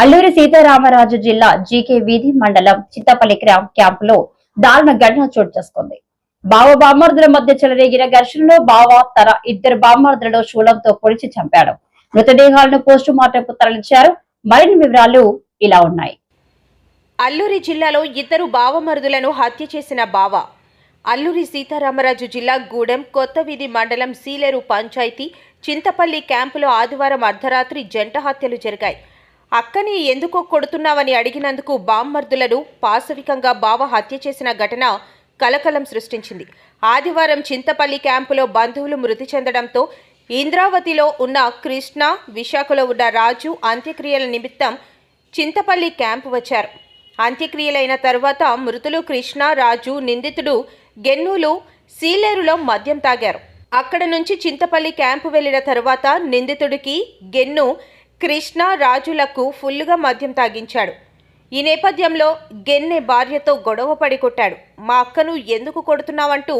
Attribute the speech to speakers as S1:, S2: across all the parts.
S1: అల్లూరి సీతారామరాజు జిల్లా జీకే వీధి మండలం చిత్తపల్లి గ్రామ క్యాంపులో దారుణ ఘటన చోటు చేసుకుంది. బావ బామ్మర్దుల మధ్య చెలరేగిన ఘర్షణలో బావ తన ఇద్దరు బామ్మర్దులను శూలంతో పొడిచి చంపాడు. మృతదేహాలను పోస్టు మార్టంకు తరలించారు. మరిన్ని వివరాలు ఇలా ఉన్నాయి.
S2: అల్లూరి జిల్లాలో ఇద్దరు బావమరుదులను హత్య చేసిన బావ. అల్లూరి సీతారామరాజు జిల్లా గూడెం కొత్తవీధి మండలం సీలేరు పంచాయతీ చింతపల్లి క్యాంపులో ఆదివారం అర్ధరాత్రి జంట హత్యలు జరిగాయి. అక్కని ఎందుకో కొడుతున్నావని అడిగినందుకు బామ్మర్దులను పాశవికంగా బావ హత్య చేసిన ఘటన కలకలం సృష్టించింది. ఆదివారం చింతపల్లి క్యాంపులో బంధువులు మృతి చెందడంతో ఇంద్రావతిలో ఉన్న కృష్ణ విశాఖలో ఉన్న రాజు అంత్యక్రియల నిమిత్తం చింతపల్లి క్యాంపు వచ్చారు. అంత్యక్రియలైన తర్వాత మృతులు కృష్ణ రాజు నిందితుడు గెన్నూలు సీలేరులో మద్యం తాగారు. అక్కడ నుంచి చింతపల్లి క్యాంపు వెళ్ళిన తర్వాత నిందితుడికి గెన్ను కృష్ణ రాజులకు ఫుల్లుగా మద్యం తాగించాడు. ఈ నేపథ్యంలో గెన్నె భార్యతో గొడవ పడి కొట్టాడు. మా అక్కను ఎందుకు కొడుతున్నావంటూ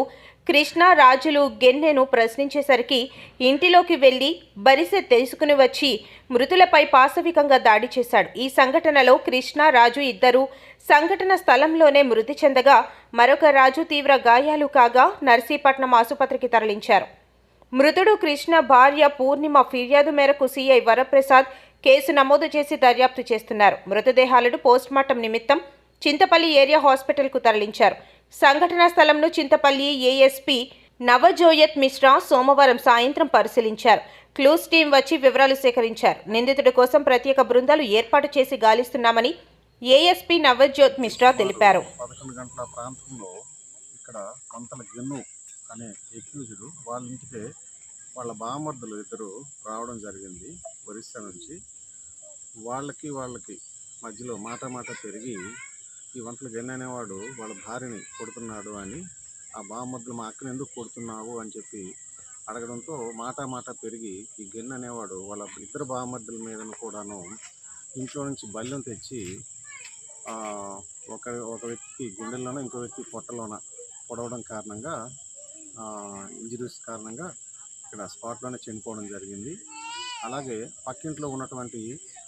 S2: కృష్ణ రాజులు గెన్నెను ప్రశ్నించేసరికి ఇంటిలోకి వెళ్ళి బరిసె తెలుసుకుని వచ్చి మృతులపై పాశవికంగా దాడి చేశాడు. ఈ సంఘటనలో కృష్ణ రాజు ఇద్దరు సంఘటన స్థలంలోనే మృతి చెందగా మరొక రాజు తీవ్ర గాయాలు కాగా నర్సీపట్నం ఆసుపత్రికి తరలించారు. మృతుడు కృష్ణ భార్య పూర్ణిమ ఫిర్యాదు మేరకు సీఐ వరప్రసాద్ కేసు నమోదు చేసి దర్యాప్తు చేస్తున్నారు. మృతదేహాలను పోస్టుమార్టం నిమిత్తం చింతపల్లి ఏరియా హాస్పిటల్కు తరలించారు. సంఘటనా స్థలంను చింతపల్లి ఏఎస్పీ నవజోయత్ మిశ్రా సోమవారం సాయంత్రం పరిశీలించారు. క్లూస్ టీం వచ్చి వివరాలు సేకరించారు. నిందితుడి కోసం ప్రత్యేక బృందాలు ఏర్పాటు చేసి గాలిస్తున్నామని ఏఎస్పీ నవజోత్ మిశ్రా తెలిపారు.
S3: పదకొండు గంటల ప్రాంతంలో ఇక్కడ అనే ఎక్యూజుడు వాళ్ళ ఇంటికే వాళ్ళ బామర్దులు ఇద్దరు రావడం జరిగింది ఒరిస్సా నుంచి. వాళ్ళకి వాళ్ళకి మధ్యలో మాట మాట పెరిగి ఈ వంటల గెన్ను అనేవాడు వాళ్ళ భార్యని కొడుతున్నాడు అని ఆ బామర్దులు మా అక్కని ఎందుకు కొడుతున్నావు? అని చెప్పి అడగడంతో మాట మాట పెరిగి ఈ గెన్ను అనేవాడు వాళ్ళ ఇద్దరు బామర్దుల మీదను కూడాను ఇంట్లో నుంచి బల్లెం తెచ్చి ఒక ఒక వ్యక్తి గుండెల్లోన ఇంకో వ్యక్తి పొట్టలోన పొడవడం కారణంగా ఇంజరీస్ కారణంగా ఇక్కడ స్పాట్లోనే చనిపోవడం జరిగింది. అలాగే పక్కింట్లో ఉన్నటువంటి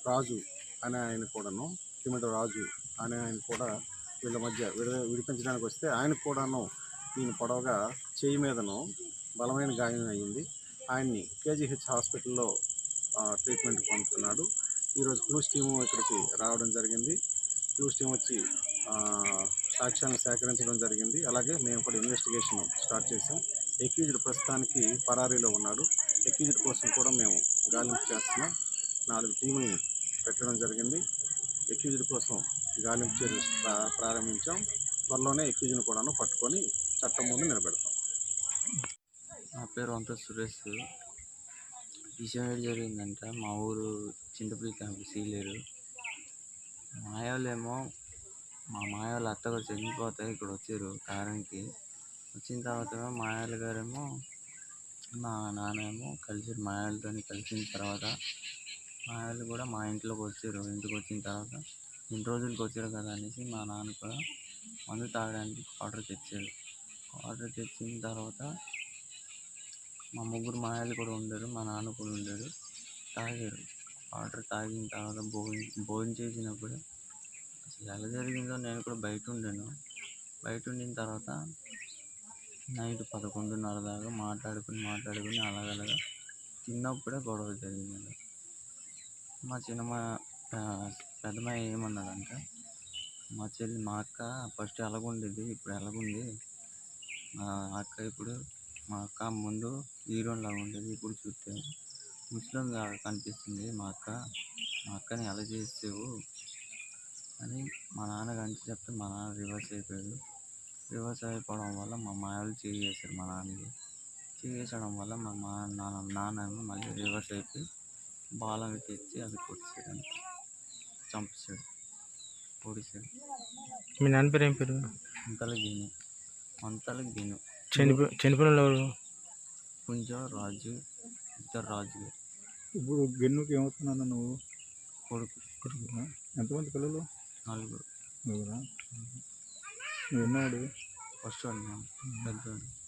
S3: రాజు అనే ఆయన కూడాను కిమిట రాజు అనే ఆయన కూడా వీళ్ళ మధ్య విడ విడిపించడానికి వస్తే ఆయనకు కూడాను ఈయన పొడవగా చేయి మీదను బలమైన గాయం అయ్యింది. ఆయన్ని కేజీహెచ్ హాస్పిటల్లో ట్రీట్మెంట్ పొందుతున్నాడు ఈరోజు క్లూస్ టీము ఇక్కడికి రావడం జరిగింది. క్లూస్ టీం వచ్చి ఆ, సాక్ష్యాలను సేకరించడం జరిగింది. అలాగే మేము కూడా ఇన్వెస్టిగేషన్ స్టార్ట్ చేసాం ఎక్యూజ్డ్ ప్రస్తుతానికి పరారీలో ఉన్నాడు. ఎక్యూజ్డ్ కోసం కూడా మేము గాలింపు చేస్తున్నాం. నాలుగు టీముల్ని పెట్టడం జరిగింది. ఎక్యూజ్డ్ కోసం గాలింపు చర్యలు ప్రారంభించాం. త్వరలోనే ఎక్యూజ్ని కూడాను పట్టుకొని చట్టం ముందు నిలబెడతాం.
S4: నా పేరు అంత సురేష్. విషయం ఏంటి జరిగిందంటే. మా ఊరు చింతపల్లి క్యాంపు సీలేరు. మాయాలేమో మా మాయోళ్ళ అత్తగారు చనిపోతే ఇక్కడ వచ్చారు కారానికి. వచ్చిన తర్వాత మాయాల గారేమో మా నాన్నేమో కలిసి మాయాలతో కలిసిన తర్వాత మాయాలు కూడా మా ఇంట్లోకి వచ్చారు. ఇంటికి వచ్చిన తర్వాత ఇన్ని రోజులకి వచ్చారు కదా అనేసి మా నాన్న కూడా మందు తాగడానికి ఆర్డర్ తెచ్చారు. ఆర్డర్ తెచ్చిన తర్వాత మా ముగ్గురు మాయాలు కూడా ఉండరు మా నాన్న కూడా ఉండరు. తాగారు. ఆర్డర్ తాగిన తర్వాత భోజనం భోజనం చేసినప్పుడు అసలు ఎలా జరిగిందో నేను కూడా బయట ఉండాను. బయట ఉండిన తర్వాత నైట్ పదకొండున్నర దాకా మాట్లాడుకుని మాట్లాడుకుని అలాగలాగా తిన్నప్పుడే గొడవ జరిగింది మా చిన్నమ్మ పెద్దమ్మ ఏమన్నాడంటే మా చెల్లి మా అక్క ఫస్ట్ ఎలాగుండేది ఇప్పుడు ఎలాగుంది? మా అక్క ఇప్పుడు మా అక్క ముందు హీరోయిన్ లాగా ఉండేది ఇప్పుడు చూస్తే ముస్లింగా కనిపిస్తుంది. మా అక్క మా అక్కని ఎలా చేసేవు అని మా నాన్న కానీ చెప్తే మా నాన్న రివర్స్ అయిపోయాడు. రివర్స్ అయిపోవడం వల్ల మా మాయలు చేసేసారు మా నాన్నకి. చేసేయడం వల్ల మా మా నాన్న నాన్న మళ్ళీ రివర్స్ అయిపోయి బాలం తెచ్చి అది అంతే చంపేసాడు పొడిసాడు
S5: మీ నాన్న పేరు ఏం పేరు?
S4: అంతలో గిను. అంతలో గిను.
S5: చనిపో చనిపోయిన వాళ్ళు ఎవరు?
S4: కొంచెం రాజు ఇద్దరు రాజులు.
S6: ఇప్పుడు గెన్నుకి ఏమవుతున్నాను నువ్వు
S4: కొడుకు.
S6: కొడుకునా? ఎంతమంది పిల్లలు?
S4: నలుగురు.
S6: నువ్వు ఉన్నాడు
S4: ఫస్ట్ వాడు పెద్దవాడు